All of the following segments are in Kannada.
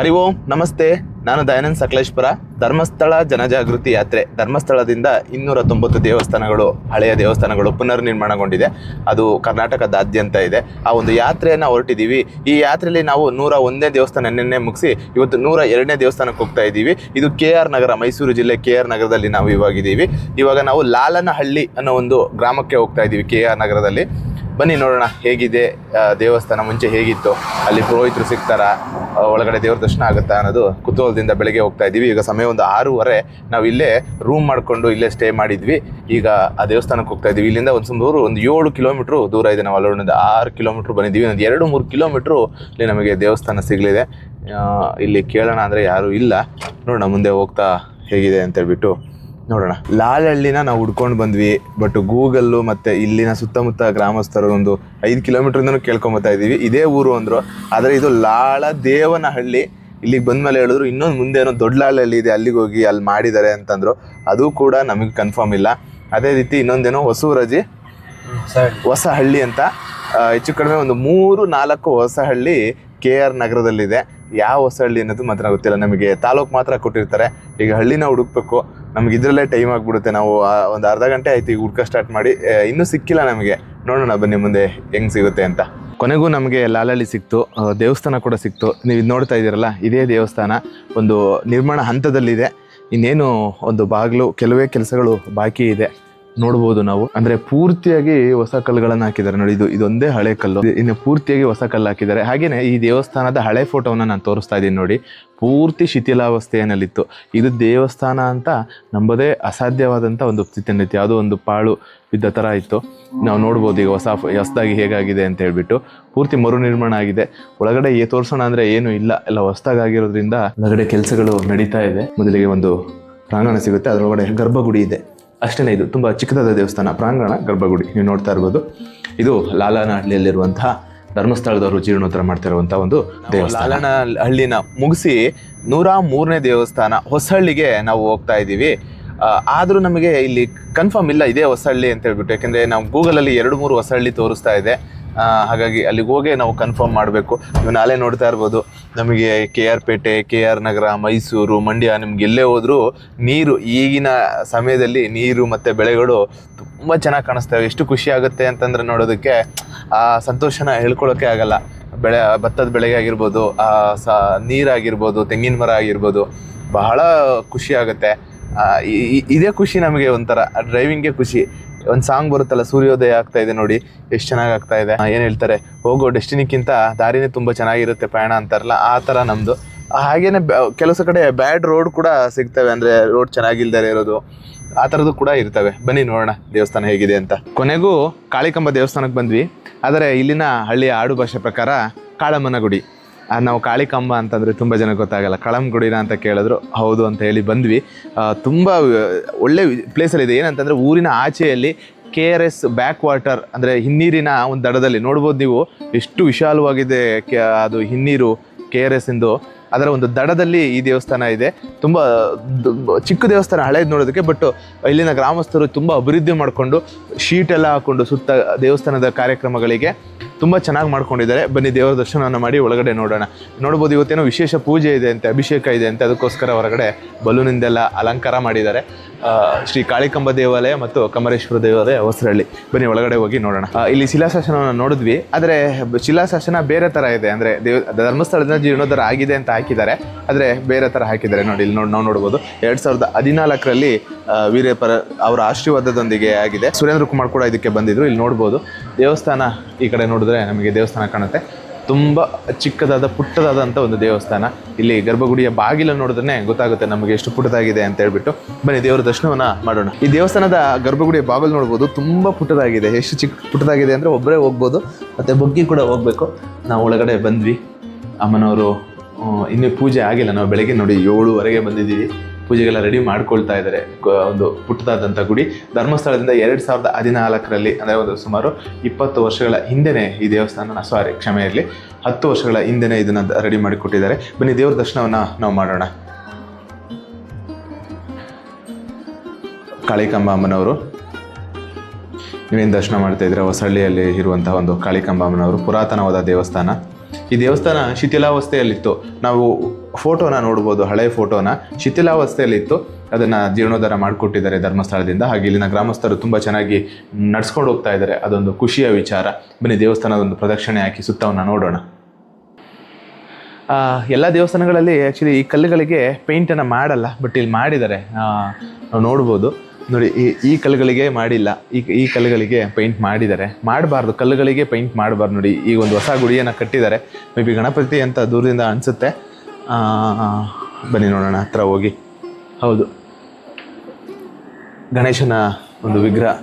ಹರಿ ಓಂ, ನಮಸ್ತೆ. ನಾನು ದಯಾನಂದ್ ಸಕಲೇಶ್ಪುರ. ಧರ್ಮಸ್ಥಳ ಜನಜಾಗೃತಿ ಯಾತ್ರೆ. ಧರ್ಮಸ್ಥಳದಿಂದ ಇನ್ನೂರ ತೊಂಬತ್ತು ದೇವಸ್ಥಾನಗಳು, ಹಳೆಯ ದೇವಸ್ಥಾನಗಳು ಪುನರ್ನಿರ್ಮಾಣಗೊಂಡಿದೆ. ಅದು ಕರ್ನಾಟಕದಾದ್ಯಂತ ಇದೆ. ಆ ಒಂದು ಯಾತ್ರೆಯನ್ನು ಹೊರಟಿದ್ದೀವಿ. ಈ ಯಾತ್ರೆಯಲ್ಲಿ ನಾವು ನೂರ ಒಂದನೇ ದೇವಸ್ಥಾನ ನಿನ್ನೆ ಮುಗಿಸಿ, ಇವತ್ತು ನೂರ ಎರಡನೇ ದೇವಸ್ಥಾನಕ್ಕೆ ಹೋಗ್ತಾ ಇದ್ದೀವಿ. ಇದು ಕೆ ಆರ್ ನಗರ, ಮೈಸೂರು ಜಿಲ್ಲೆ ಕೆ ಆರ್ ನಗರದಲ್ಲಿ ನಾವು ಇವಾಗಿದ್ದೀವಿ. ಇವಾಗ ನಾವು ಲಾಲನಹಳ್ಳಿ ಅನ್ನೋ ಒಂದು ಗ್ರಾಮಕ್ಕೆ ಹೋಗ್ತಾ ಇದ್ದೀವಿ ಕೆ ಆರ್ ನಗರದಲ್ಲಿ. ಬನ್ನಿ ನೋಡೋಣ, ಹೇಗಿದೆ ದೇವಸ್ಥಾನ ಮುಂಚೆ ಹೇಗಿತ್ತು? ಅಲ್ಲಿ ಪುರೋಹಿತರು ಸಿಗ್ತಾರಾ? ಒಳಗಡೆ ದೇವ್ರ ದರ್ಶನ ಆಗುತ್ತಾ ಅನ್ನೋದು ಕುತೂಹಲದಿಂದ ಬೆಳಗ್ಗೆ ಹೋಗ್ತಾ ಇದ್ದೀವಿ. ಈಗ ಸಮಯ ಒಂದು ಆರೂವರೆ. ನಾವು ಇಲ್ಲೇ ರೂಮ್ ಮಾಡಿಕೊಂಡು ಇಲ್ಲೇ ಸ್ಟೇ ಮಾಡಿದ್ವಿ. ಈಗ ಆ ದೇವಸ್ಥಾನಕ್ಕೆ ಹೋಗ್ತಾ ಇದ್ದೀವಿ. ಇಲ್ಲಿಂದ ಒಂದು ಸುಮಾರು ಒಂದು ಏಳು ಕಿಲೋಮೀಟ್ರ್ ದೂರ ಇದೆ. ನಾವು ಅಲ್ಲೊಂದು ಆರು ಕಿಲೋಮೀಟ್ರ್ ಬಂದಿದ್ದೀವಿ. ಒಂದು ಎರಡು ಮೂರು ಕಿಲೋಮೀಟ್ರು ಇಲ್ಲಿ ನಮಗೆ ದೇವಸ್ಥಾನ ಸಿಗಲಿದೆ. ಇಲ್ಲಿ ಕೇಳೋಣ ಅಂದರೆ ಯಾರೂ ಇಲ್ಲ. ನೋಡೋಣ ಮುಂದೆ ಹೋಗ್ತಾ ಹೇಗಿದೆ ಅಂತ ಹೇಳ್ಬಿಟ್ಟು. ನೋಡೋಣ. ಲಾಲಹಳ್ಳಿನ ನಾವು ಹುಡ್ಕೊಂಡು ಬಂದ್ವಿ ಬಟ್ ಗೂಗಲ್ಲು ಮತ್ತೆ ಇಲ್ಲಿನ ಸುತ್ತಮುತ್ತ ಗ್ರಾಮಸ್ಥರು ಒಂದು ಐದು ಕಿಲೋಮೀಟ್ರಿಂದನೂ ಕೇಳ್ಕೊಂಬತ್ತಾ ಇದ್ದೀವಿ. ಇದೇ ಊರು ಅಂದರು ಆದರೆ ಇದು ಲಾಳ ದೇವನಹಳ್ಳಿ. ಇಲ್ಲಿಗೆ ಬಂದ್ಮೇಲೆ ಹೇಳಿದ್ರು ಇನ್ನೊಂದು ಮುಂದೆ ಏನೋ ದೊಡ್ಡ ಲಾಲಹಳ್ಳಿ ಇದೆ ಅಲ್ಲಿಗೆ ಹೋಗಿ ಅಲ್ಲಿ ಮಾಡಿದ್ದಾರೆ ಅಂತಂದ್ರು. ಅದು ಕೂಡ ನಮಗೆ ಕನ್ಫರ್ಮ್ ಇಲ್ಲ. ಅದೇ ರೀತಿ ಇನ್ನೊಂದೇನೋ ಹೊಸೂರಜಿ ಹೊಸ ಹಳ್ಳಿ ಅಂತ. ಹೆಚ್ಚು ಕಡಿಮೆ ಒಂದು ಮೂರು ನಾಲ್ಕು ಹೊಸ ಹಳ್ಳಿ ಕೆ ಆರ್ ನಗರದಲ್ಲಿದೆ. ಯಾವ ಹೊಸ ಹಳ್ಳಿ ಅನ್ನೋದು ಮಾತ್ರ ಗೊತ್ತಿಲ್ಲ. ನಮಗೆ ತಾಲೂಕು ಮಾತ್ರ ಕೊಟ್ಟಿರ್ತಾರೆ. ಈಗ ಹಳ್ಳಿನ ಹುಡುಕ್ಬೇಕು. ನಮ್ಗೆ ಇದರಲ್ಲೇ ಟೈಮ್ ಆಗಿಬಿಡುತ್ತೆ. ನಾವು ಒಂದು ಅರ್ಧ ಗಂಟೆ ಆಯ್ತು ಈಗ ಹುಡ್ಕೋ ಸ್ಟಾರ್ಟ್ ಮಾಡಿ. ಇನ್ನೂ ಸಿಕ್ಕಿಲ್ಲ ನಮಗೆ. ನೋಡೋಣ ಬನ್ನಿ ಮುಂದೆ ಹೆಂಗೆ ಸಿಗುತ್ತೆ ಅಂತ. ಕೊನೆಗೂ ನಮಗೆ ಲಾಲಳ್ಳಿ ಸಿಕ್ತು. ದೇವಸ್ಥಾನ ಕೂಡ ಸಿಕ್ತು. ನೀವು ಇದು ನೋಡ್ತಾ ಇದ್ದೀರಲ್ಲ, ಇದೇ ದೇವಸ್ಥಾನ. ಒಂದು ನಿರ್ಮಾಣ ಹಂತದಲ್ಲಿದೆ. ಇನ್ನೇನು ಒಂದು ಬಾಗಿಲು, ಕೆಲವೇ ಕೆಲಸಗಳು ಬಾಕಿ ಇದೆ. ನೋಡ್ಬೋದು ನಾವು. ಅಂದ್ರೆ ಪೂರ್ತಿಯಾಗಿ ಹೊಸ ಕಲ್ಲುಗಳನ್ನು ಹಾಕಿದ್ದಾರೆ. ನೋಡಿ, ಇದು ಇದೊಂದೇ ಹಳೆ ಕಲ್ಲು. ಇನ್ನು ಪೂರ್ತಿಯಾಗಿ ಹೊಸ ಕಲ್ಲು ಹಾಕಿದ್ದಾರೆ. ಹಾಗೇನೆ ಈ ದೇವಸ್ಥಾನದ ಹಳೆ ಫೋಟೋವನ್ನ ನಾನು ತೋರಿಸ್ತಾ ಇದ್ದೀನಿ ನೋಡಿ. ಪೂರ್ತಿ ಶಿಥಿಲಾವಸ್ಥೆಯಲ್ಲಿತ್ತು. ಇದು ದೇವಸ್ಥಾನ ಅಂತ ನಂಬದೇ ಅಸಾಧ್ಯವಾದಂಥ ಒಂದು ಸ್ಥಿತಿಯಲ್ಲಿತ್ತು ಯಾವುದೋ ಒಂದು ಪಾಳು ಬಿದ್ದ ಥರ ಇತ್ತು. ನಾವು ನೋಡ್ಬೋದು ಈಗ ಹೊಸ ಹೊಸದಾಗಿ ಹೇಗಾಗಿದೆ ಅಂತ ಹೇಳ್ಬಿಟ್ಟು. ಪೂರ್ತಿ ಮರು ನಿರ್ಮಾಣ ಆಗಿದೆ. ಒಳಗಡೆ ಏ ತೋರಿಸೋಣ ಅಂದ್ರೆ ಏನು ಇಲ್ಲ. ಎಲ್ಲ ಹೊಸದಾಗಿರೋದ್ರಿಂದ ಒಳಗಡೆ ಕೆಲಸಗಳು ನಡೀತಾ ಇದೆ. ಮೊದಲಿಗೆ ಒಂದು ಪ್ರಾಂಗಣ ಸಿಗುತ್ತೆ. ಅದರೊಳಗಡೆ ಗರ್ಭಗುಡಿ ಇದೆ. ಅಷ್ಟೇ ಇದು ತುಂಬ ಚಿಕ್ಕದಾದ ದೇವಸ್ಥಾನ ಪ್ರಾಂಗಣ ಗರ್ಭಗುಡಿ. ನೀವು ನೋಡ್ತಾ ಇರ್ಬೋದು. ಇದು ಲಾಲನಹಳ್ಳಿಯಲ್ಲಿರುವಂತಹ ಧರ್ಮಸ್ಥಳದವರು ಜೀರ್ಣೋತ್ತರ ಮಾಡ್ತಾ ಇರುವಂಥ ಒಂದು ದೇವಸ್ಥಾನ. ಲಾಲನ ಹಳ್ಳಿನ ಮುಗಿಸಿ ನೂರ ಮೂರನೇ ದೇವಸ್ಥಾನ ಹೊಸಹಳ್ಳಿಗೆ ನಾವು ಹೋಗ್ತಾ ಇದ್ದೀವಿ. ಆದರೂ ನಮಗೆ ಇಲ್ಲಿ ಕನ್ಫರ್ಮ್ ಇಲ್ಲ ಇದೇ ಹೊಸಹಳ್ಳಿ ಅಂತ ಹೇಳ್ಬಿಟ್ಟು. ಯಾಕೆಂದರೆ ನಾವು ಗೂಗಲಲ್ಲಿ ಎರಡು ಮೂರು ಹೊಸಹಳ್ಳಿ ತೋರಿಸ್ತಾ ಇದೆ. ಹಾಗಾಗಿ ಅಲ್ಲಿಗೆ ಹೋಗಿ ನಾವು ಕನ್ಫರ್ಮ್ ಮಾಡಬೇಕು. ನೀವು ನಾಳೆ ನೋಡ್ತಾ ಇರ್ಬೋದು. ನಮಗೆ K R Pete, K R Nagar, Mysuru, Mandya ನಿಮ್ಗೆ ಎಲ್ಲೇ ಹೋದರೂ ನೀರು ಈಗಿನ ಸಮಯದಲ್ಲಿ ನೀರು ಮತ್ತು ಬೆಳೆಗಳು ತುಂಬ ಚೆನ್ನಾಗಿ ಕಾಣಿಸ್ತವೆ. ಎಷ್ಟು ಖುಷಿ ಆಗುತ್ತೆ ಅಂತಂದ್ರೆ ನೋಡೋದಕ್ಕೆ ಆ ಸಂತೋಷನ ಹೇಳ್ಕೊಳ್ಳೋಕೆ ಆಗಲ್ಲ. ಬೆಳೆ, ಭತ್ತದ ಬೆಳೆಗೆ ಆಗಿರ್ಬೋದು, ಆ ಸ ನೀರಾಗಿರ್ಬೋದು, ತೆಂಗಿನ ಮರ ಆಗಿರ್ಬೋದು, ಬಹಳ ಖುಷಿ ಆಗುತ್ತೆ. ಇದೇ ಖುಷಿ ನಮಗೆ ಒಂಥರ ಡ್ರೈವಿಂಗೇ ಖುಷಿ. ಒಂದು ಸಾಂಗ್ ಬರುತ್ತಲ್ಲ, ಸೂರ್ಯೋದಯ ಆಗ್ತಾ ಇದೆ ನೋಡಿ, ಎಷ್ಟು ಚೆನ್ನಾಗಿ ಆಗ್ತಾ ಇದೆ. ಏನು ಹೇಳ್ತಾರೆ, ಹೋಗೋ ಡೆಸ್ಟಿನಿಕ್ಕಿಂತ ದಾರಿನೇ ತುಂಬ ಚೆನ್ನಾಗಿರುತ್ತೆ ಪ್ರಯಾಣ ಅಂತಾರಲ್ಲ, ಆ ಥರ ನಮ್ಮದು ಹಾಗೇನೆ ಕೆಲಸ ಕಡೆ ಬ್ಯಾಡ್ ರೋಡ್ ಕೂಡ ಸಿಗ್ತವೆ, ಅಂದರೆ ರೋಡ್ ಚೆನ್ನಾಗಿಲ್ದೇ ಇರೋದು, ಆ ಥರದ್ದು ಕೂಡ ಇರ್ತವೆ. ಬನ್ನಿ ನೋಡೋಣ, ದೇವಸ್ಥಾನ ಹೇಗಿದೆ ಅಂತ. ಕೊನೆಗೂ ಕಾಳಿಕಂಬ ದೇವಸ್ಥಾನಕ್ಕೆ ಬಂದ್ವಿ. ಆದರೆ ಇಲ್ಲಿನ ಹಳ್ಳಿಯ ಆಡು ಭಾಷೆ ಪ್ರಕಾರ ಕಾಳಮ್ಮನ ಗುಡಿ. ನಾವು ಕಾಳಿಕಂಬ ಅಂತಂದರೆ ತುಂಬ ಜನ ಗೊತ್ತಾಗಲ್ಲ. ಕಳಂ ಗುಡಿನ ಅಂತ ಕೇಳಿದ್ರು. ಹೌದು ಅಂತ ಹೇಳಿ ಬಂದ್ವಿ. ತುಂಬ ಒಳ್ಳೆ ಪ್ಲೇಸಲ್ಲಿ ಇದೆ. ಏನಂತಂದರೆ ಊರಿನ ಆಚೆಯಲ್ಲಿ K R S back water ಅಂದರೆ ಹಿನ್ನೀರಿನ ಒಂದು ದಡದಲ್ಲಿ ನೋಡ್ಬೋದು ನೀವು. ಎಷ್ಟು ವಿಶಾಲವಾಗಿದೆ ಅದು ಹಿನ್ನೀರು ಕೆ ಆರ್ ಎಸ್ ಎಂದು ಅದರ ಒಂದು ದಡದಲ್ಲಿ ಈ ದೇವಸ್ಥಾನ ಇದೆ. ತುಂಬ ಚಿಕ್ಕ ದೇವಸ್ಥಾನ ಹಳೇದು ನೋಡೋದಕ್ಕೆ ಬಟ್ ಇಲ್ಲಿನ ಗ್ರಾಮಸ್ಥರು ತುಂಬ ಅಭಿವೃದ್ಧಿ ಮಾಡಿಕೊಂಡು ಶೀಟ್ ಎಲ್ಲ ಹಾಕ್ಕೊಂಡು ಸುತ್ತ ದೇವಸ್ಥಾನದ ಕಾರ್ಯಕ್ರಮಗಳಿಗೆ ತುಂಬ ಚೆನ್ನಾಗಿ ಮಾಡ್ಕೊಂಡಿದ್ದಾರೆ. ಬನ್ನಿ, ದೇವರ ದರ್ಶನವನ್ನು ಮಾಡಿ ಒಳಗಡೆ ನೋಡೋಣ. ನೋಡ್ಬೋದು ಇವತ್ತೇನೋ ವಿಶೇಷ ಪೂಜೆ ಇದೆ ಅಂತೆ, ಅಭಿಷೇಕ ಇದೆ ಅಂತೆ, ಅದಕ್ಕೋಸ್ಕರ ಹೊರಗಡೆ ಬಲೂನಿಂದೆಲ್ಲ ಅಲಂಕಾರ ಮಾಡಿದ್ದಾರೆ. ಶ್ರೀ ಕಾಳಿಕಂಬ ದೇವಾಲಯ ಮತ್ತು ಕಮರೇಶ್ವರ ದೇವಾಲಯ ಹೊಸರಳ್ಳಿ. ಬನ್ನಿ, ಒಳಗಡೆ ಹೋಗಿ ನೋಡೋಣ. ಇಲ್ಲಿ ಶಿಲಾಶಾಸನವನ್ನು ನೋಡಿದ್ವಿ. ಆದರೆ, ಶಿಲಾಶಾಸನ ಬೇರೆ ಥರ ಇದೆ. ಅಂದರೆ, ದೇವ, ಧರ್ಮಸ್ಥಳದಿಂದ ಜೀರ್ಣೋದ್ಧಾರ ಆಗಿದೆ ಅಂತ ಹಾಕಿದ್ದಾರೆ. ಆದರೆ, ಬೇರೆ ಥರ ಹಾಕಿದ್ದಾರೆ ನೋಡಿ, ಇಲ್ಲಿ ನೋಡಿ, ನಾವು ನೋಡ್ಬೋದು. ಎರಡು ಸಾವಿರದ ಹದಿನಾಲ್ಕರಲ್ಲಿ ವೀರೇಪರ ಅವರ ಆಶೀರ್ವಾದದೊಂದಿಗೆ ಆಗಿದೆ. ಸುರೇಂದ್ರ ಕುಮಾರ್ ಕೂಡ ಇದಕ್ಕೆ ಬಂದಿದ್ರು. ಇಲ್ಲಿ ನೋಡ್ಬೋದು. ದೇವಸ್ಥಾನ ಈ ಕಡೆ ನೋಡಿದ್ರೆ ನಮಗೆ ದೇವಸ್ಥಾನ ಕಾಣುತ್ತೆ. ತುಂಬ ಚಿಕ್ಕದಾದ ಪುಟ್ಟದಾದಂಥ ಒಂದು ದೇವಸ್ಥಾನ. ಇಲ್ಲಿ ಗರ್ಭಗುಡಿಯ ಬಾಗಿಲು ನೋಡಿದ್ರೆ ಗೊತ್ತಾಗುತ್ತೆ ನಮಗೆ ಎಷ್ಟು ಪುಟ್ಟದಾಗಿದೆ ಅಂತ ಹೇಳ್ಬಿಟ್ಟು. ಬನ್ನಿ, ದೇವರ ದರ್ಶನವನ್ನ ಮಾಡೋಣ. ಈ ದೇವಸ್ಥಾನದ ಗರ್ಭಗುಡಿಯ ಬಾಗಿಲು ನೋಡ್ಬೋದು, ತುಂಬ ಪುಟ್ಟದಾಗಿದೆ. ಎಷ್ಟು ಚಿಕ್ಕ ಪುಟ್ಟದಾಗಿದೆ ಅಂದರೆ ಒಬ್ಬರೇ ಹೋಗ್ಬೋದು, ಮತ್ತು ಬಗ್ಗಿ ಕೂಡ ಹೋಗಬೇಕು. ನಾವು ಒಳಗಡೆ ಬಂದ್ವಿ. ಅಮ್ಮನವರು ಇನ್ನೂ ಪೂಜೆ ಆಗಿಲ್ಲ. ನಾವು ಬೆಳಗ್ಗೆ ನೋಡಿ ಏಳುವರೆಗೆ ಬಂದಿದ್ದೀವಿ. ಪೂಜೆಗೆಲ್ಲ ರೆಡಿ ಮಾಡ್ಕೊಳ್ತಾ ಇದ್ದಾರೆ ಒಂದು ಪುಟ್ಟದಾದಂಥ ಗುಡಿ. ಧರ್ಮಸ್ಥಳದಿಂದ ಎರಡು ಸಾವಿರದ ಹದಿನಾಲ್ಕರಲ್ಲಿ, ಅಂದರೆ ಒಂದು ಸುಮಾರು ಇಪ್ಪತ್ತು ವರ್ಷಗಳ ಹಿಂದೆನೇ ಈ ದೇವಸ್ಥಾನನ ಸಾರಿ ಕ್ಷಮೆ ಇರಲಿ ಹತ್ತು ವರ್ಷಗಳ ಹಿಂದೆನೇ ಇದನ್ನು ರೆಡಿ ಮಾಡಿಕೊಟ್ಟಿದ್ದಾರೆ. ಬನ್ನಿ, ದೇವ್ರ ದರ್ಶನವನ್ನು ನಾವು ಮಾಡೋಣ. ಕಾಳಿಕಂಬಾಮ್ಮನವರು ನೀವೇನು ದರ್ಶನ ಮಾಡ್ತಾ ಇದ್ರೆ ಹೊಸಳ್ಳಿಯಲ್ಲಿ ಇರುವಂತಹ ಒಂದು ಕಾಳಿಕಂಬಾಮ್ಮನವರು ಪುರಾತನವಾದ ದೇವಸ್ಥಾನ. ಈ ದೇವಸ್ಥಾನ ಶಿಥಿಲಾವಸ್ಥೆಯಲ್ಲಿತ್ತು. ನಾವು ಫೋಟೋನ ನೋಡ್ಬೋದು, ಹಳೆ ಫೋಟೋನ. ಶಿಥಿಲಾವಸ್ಥೆಯಲ್ಲಿತ್ತು. ಅದನ್ನು ಜೀರ್ಣೋದ್ಧಾರ ಮಾಡಿಕೊಟ್ಟಿದ್ದಾರೆ ಧರ್ಮಸ್ಥಳದಿಂದ. ಹಾಗೆ ಇಲ್ಲಿನ ಗ್ರಾಮಸ್ಥರು ತುಂಬ ಚೆನ್ನಾಗಿ ನಡ್ಸ್ಕೊಂಡು ಹೋಗ್ತಾ ಇದ್ದಾರೆ. ಅದೊಂದು ಖುಷಿಯ ವಿಚಾರ. ಬನ್ನಿ, ದೇವಸ್ಥಾನದ ಒಂದು ಪ್ರದಕ್ಷಿಣೆ ಹಾಕಿ ಸುತ್ತವನ್ನು ನೋಡೋಣ. ಎಲ್ಲ ದೇವಸ್ಥಾನಗಳಲ್ಲಿ ಆ್ಯಕ್ಚುಲಿ ಈ ಕಲ್ಲುಗಳಿಗೆ ಪೇಂಟನ್ನು ಮಾಡಲ್ಲ ಬಟ್ ಇಲ್ಲಿ ಮಾಡಿದ್ದಾರೆ. ನಾವು ನೋಡ್ಬೋದು. ನೋಡಿ ಈ ಈ ಕಲ್ಲುಗಳಿಗೆ ಮಾಡಿಲ್ಲ. ಈ ಈ ಕಲ್ಲುಗಳಿಗೆ ಪೇಂಟ್ ಮಾಡಿದ್ದಾರೆ. ಮಾಡಬಾರ್ದು. ಕಲ್ಲುಗಳಿಗೆ ಪೇಂಟ್ ಮಾಡಬಾರ್ದು ನೋಡಿ. ಈ ಒಂದು ಹೊಸ ಗುಡಿಯನ್ನು ಕಟ್ಟಿದ್ದಾರೆ. ಮೇ ಬಿ ಗಣಪತಿ ಅಂತ ದೂರದಿಂದ ಅನಿಸುತ್ತೆ. ಬನ್ನಿ ನೋಡೋಣ ಹತ್ರ ಹೋಗಿ. ಹೌದು. ಗಣೇಶನ ಒಂದು ವಿಗ್ರಹ.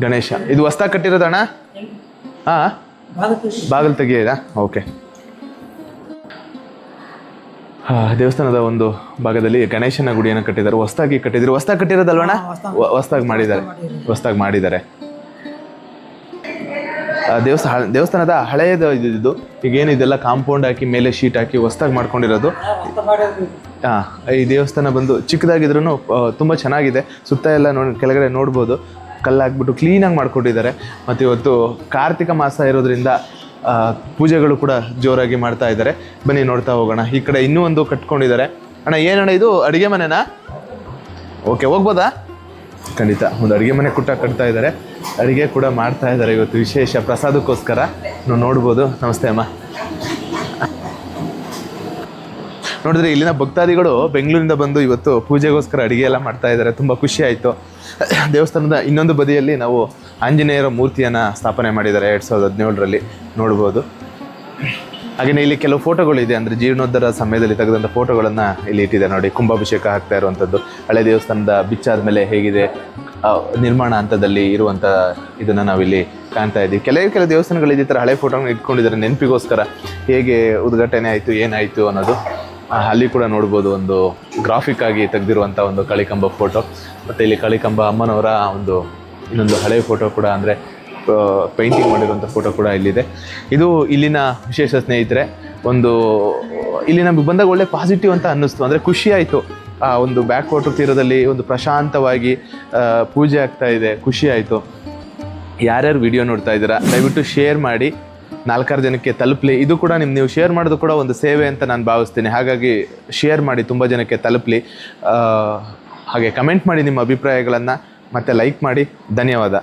ಗಣೇಶ. ಇದು ಹೊಸ್ದಾಗಿ ಕಟ್ಟಿರೋದಣ್ಣ? ಹಾಂ? ಬಾಗಿಲು ತೆಗಿಯಿರಾ ಓಕೆ ದೇವಸ್ಥಾನದ ಒಂದು ಭಾಗದಲ್ಲಿ ಗಣೇಶನ ಗುಡಿಯನ್ನು ಕಟ್ಟಿದ್ದಾರೆ. ಹೊಸ್ದಾಗಿ ಕಟ್ಟಿದ್ರು ಹೊಸ್ದಾಗಿ ಕಟ್ಟಿರೋದಲ್ವಣ್ಣ? ಹೊಸ್ದಾಗಿ. ಮಾಡಿದ್ದಾರೆ. ಹೊಸ್ದಾಗಿ ಮಾಡಿದ್ದಾರೆ. ದೇವಸ್ಥಾನ ದೇವಸ್ಥಾನದ ಹಳೆಯದು ಈಗ ಏನು ಇದೆಲ್ಲ ಕಾಂಪೌಂಡ್ ಹಾಕಿ ಮೇಲೆ ಶೀಟ್ ಹಾಕಿ ಹೊಸ್ದಾಗಿ ಮಾಡ್ಕೊಂಡಿರೋದು. ಹಾಂ ಈ ದೇವಸ್ಥಾನ ಬಂದು ಚಿಕ್ಕದಾಗಿದ್ರೂ ತುಂಬ ಚೆನ್ನಾಗಿದೆ. ಸುತ್ತ ಎಲ್ಲ ನೋಡಿ ಕೆಳಗಡೆ ನೋಡ್ಬೋದು. ಕಲ್ಲು ಹಾಕ್ಬಿಟ್ಟು ಕ್ಲೀನಾಗಿ ಮಾಡ್ಕೊಂಡಿದ್ದಾರೆ ಮತ್ತು ಇವತ್ತು ಕಾರ್ತಿಕ ಮಾಸ ಇರೋದ್ರಿಂದ ಪೂಜೆಗಳು ಕೂಡ ಜೋರಾಗಿ ಮಾಡ್ತಾ ಇದ್ದಾರೆ. ಬನ್ನಿ ನೋಡ್ತಾ ಹೋಗೋಣ. ಈ ಕಡೆ ಇನ್ನೂ ಒಂದು ಕಟ್ಕೊಂಡಿದ್ದಾರೆ. ಅಣ್ಣ, ಏನಣ್ಣ ಇದು? ಅಡುಗೆ ಮನೆನಾ? ಓಕೆ ಹೋಗ್ಬೋದಾ? ಖಂಡಿತ. ಒಂದು ಅಡುಗೆ ಮನೆ ಕುಟ್ಟ ಕಟ್ತಾ ಇದ್ದಾರೆ. ಅಡುಗೆ ಕೂಡ ಮಾಡ್ತಾ ಇದ್ದಾರೆ ಇವತ್ತು ವಿಶೇಷ. ಪ್ರಸಾದಕ್ಕೋಸ್ಕರ. ನಾವು ನೋಡ್ಬೋದು. ನಮಸ್ತೆ ಅಮ್ಮ. ನೋಡಿದ್ರೆ ಇಲ್ಲಿನ ಭಕ್ತಾದಿಗಳು ಬೆಂಗಳೂರಿಂದ ಬಂದು ಇವತ್ತು ಪೂಜೆಗೋಸ್ಕರ ಅಡುಗೆ ಎಲ್ಲ ಮಾಡ್ತಾ ಇದ್ದಾರೆ. ತುಂಬ ಖುಷಿ ಆಯಿತು. ದೇವಸ್ಥಾನದ ಇನ್ನೊಂದು ಬದಿಯಲ್ಲಿ ನಾವು ಆಂಜನೇಯರ ಮೂರ್ತಿಯನ್ನು ಸ್ಥಾಪನೆ ಮಾಡಿದ್ದಾರೆ ಎರಡು ಸಾವಿರದ ಹದಿನೇಳರಲ್ಲಿ. ನೋಡ್ಬೋದು. ಹಾಗೆಯೇ ಇಲ್ಲಿ ಕೆಲವು ಫೋಟೋಗಳಿದೆ. ಅಂದರೆ ಜೀರ್ಣೋದ್ಧಾರ ಸಮಯದಲ್ಲಿ ತೆಗೆದಂಥ ಫೋಟೋಗಳನ್ನು ಇಲ್ಲಿ ಇಟ್ಟಿದೆ ನೋಡಿ. ಕುಂಭಾಭಿಷೇಕ ಆಗ್ತಾ ಇರುವಂಥದ್ದು ಹಳೆ ದೇವಸ್ಥಾನದ ಬಿಚ್ಚಾದ ಮೇಲೆ ಹೇಗಿದೆ ನಿರ್ಮಾಣ ಹಂತದಲ್ಲಿ ಇರುವಂಥ ಇದನ್ನು ನಾವಿಲ್ಲಿ ಕಾಣ್ತಾ ಇದ್ದೀವಿ. ಕೆಲವೇ ಕೆಲವು ದೇವಸ್ಥಾನಗಳು ಇದೇ ಥರ ಹಳೆ ಫೋಟೋನ ಇಟ್ಕೊಂಡಿದ್ದಾರೆ. ನೆನಪಿಗೋಸ್ಕರ ಹೇಗೆ ಉದ್ಘಾಟನೆ ಆಯಿತು, ಏನಾಯಿತು ಅನ್ನೋದು ಅಲ್ಲಿ ಕೂಡ ನೋಡ್ಬೋದು ಒಂದು ಗ್ರಾಫಿಕ್ ಆಗಿ ತೆಗೆದಿರುವಂಥ ಒಂದು ಕಳಿಕಂಬ ಫೋಟೋ ಮತ್ತು ಇಲ್ಲಿ ಕಳಿಕಂಬ ಅಮ್ಮನವರ ಒಂದು ಇನ್ನೊಂದು ಹಳೆ ಫೋಟೋ ಕೂಡ ಅಂದರೆ ಪೇಂಟಿಂಗ್ ಮಾಡಿರುವಂಥ ಫೋಟೋ ಕೂಡ ಇಲ್ಲಿದೆ. ಇದು ಇಲ್ಲಿನ ವಿಶೇಷ ಸ್ನೇಹಿತರೆ, ಒಂದು, ಇಲ್ಲಿ ನಮಗೆ ಬಂದಾಗ ಒಳ್ಳೆ ಪಾಸಿಟಿವ್ ಅಂತ ಅನ್ನಿಸ್ತು. ಅಂದರೆ ಖುಷಿಯಾಯಿತು ಆ, ಒಂದು ಬ್ಯಾಕ್ ವಾಟರ್ ತೀರದಲ್ಲಿ ಒಂದು ಪ್ರಶಾಂತವಾಗಿ ಪೂಜೆ ಆಗ್ತಾ ಇದೆ. ಖುಷಿ ಆಯಿತು. ಯಾರ್ಯಾರು ವಿಡಿಯೋ ನೋಡ್ತಾ ಇದ್ದೀರಾ, ದಯವಿಟ್ಟು ಶೇರ್ ಮಾಡಿ. ನಾಲ್ಕಾರು ಜನಕ್ಕೆ ತಲುಪಲಿ. ಇದು ಕೂಡ ನಿಮ್ಮ ನೀವು ಶೇರ್ ಮಾಡೋದು ಕೂಡ ಒಂದು ಸೇವೆ ಅಂತ ನಾನು ಭಾವಿಸ್ತೀನಿ. ಹಾಗಾಗಿ ಶೇರ್ ಮಾಡಿ, ತುಂಬ ಜನಕ್ಕೆ ತಲುಪಲಿ. ಹಾಗೆ ಕಮೆಂಟ್ ಮಾಡಿ ನಿಮ್ಮ ಅಭಿಪ್ರಾಯಗಳನ್ನು. ಮತ್ತು ಲೈಕ್ ಮಾಡಿ ಧನ್ಯವಾದ.